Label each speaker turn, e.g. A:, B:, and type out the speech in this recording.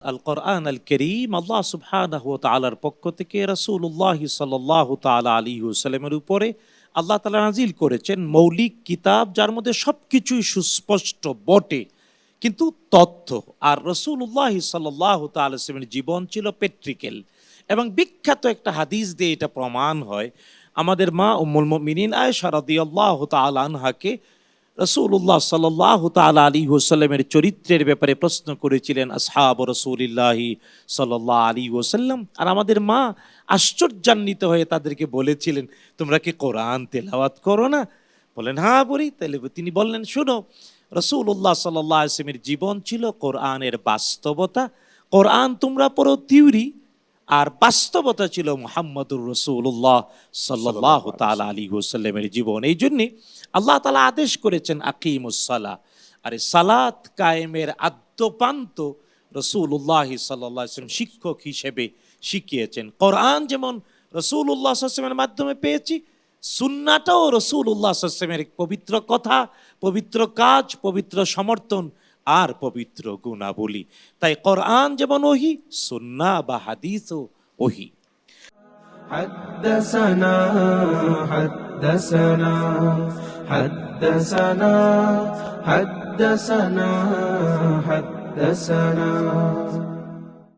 A: আল কোরআন আল করিম আল্লাহ সুবহানাহু ওয়া তাআলার পক্ষ থেকে রাসূলুল্লাহ সাল্লাল্লাহু তাআলা আলাইহি ওয়াসাল্লামের উপরে আল্লাহ তাআলা নাজিল করেছেন মৌলিক কিতাব যার মধ্যে সবকিছুই সুস্পষ্ট বটে। কিন্তু তথ্য, আর রসুল্লাহ সাল্লাহ তালের জীবন ছিল পেট্রিকেল। এবং বিখ্যাত একটা হাদিস দিয়ে এটা প্রমাণ হয়। আমাদের মা উম্মুল মিনিন আয়সা রাদিয়াল্লাহ তাআলা আনহাকে রসুল্লাহ সাল্লাহ তালা আলী ওসাল্লামের চরিত্রের ব্যাপারে প্রশ্ন করেছিলেন আসহাব রসুলিল্লাহি সাল্লাহ আলী ওসাল্লাম আর আমাদের মা আশ্চর্যান্বিত হয়ে তাদেরকে বলেছিলেন, তোমরা কি কোরআন তেলাওয়াত করো না? বলেন হ্যাঁ বলি। তাহলে তিনি বললেন, শুনো রসুল্লাহ সাল্লাহ আসলামের জীবন ছিল কোরআনের বাস্তবতা। কোরআন তোমরা পড়ো তিউরি আর বাস্তবতা ছিল মোহাম্মদুর রসুল্লাহ সাল্লাহ তালা আলী ওসাল্লামের জীবন। এই জন্যে আল্লাহ তালা আদেশ করেছেন আকিম আকিমুসাল্লাহ আরে সালাত কায়েমের আদ্যপান্ত রসুল্লাহ সাল্লাহ আসলাম শিক্ষক হিসেবে শিখিয়েছেন। কোরআন যেমন রসুল্লাহ আসলামের মাধ্যমে পেয়েছি সুন্নাটাও রসুল উল্লাহ আসলামের পবিত্র কথা পবিত্র কাজ পবিত্র সমর্থন আর পবিত্র গুণাবলী তাই কোরআন যেমন ওহি সুন্না বা হাদিসও ওহি
B: حدثنا حدثنا حدثنا حدثنا حدثنا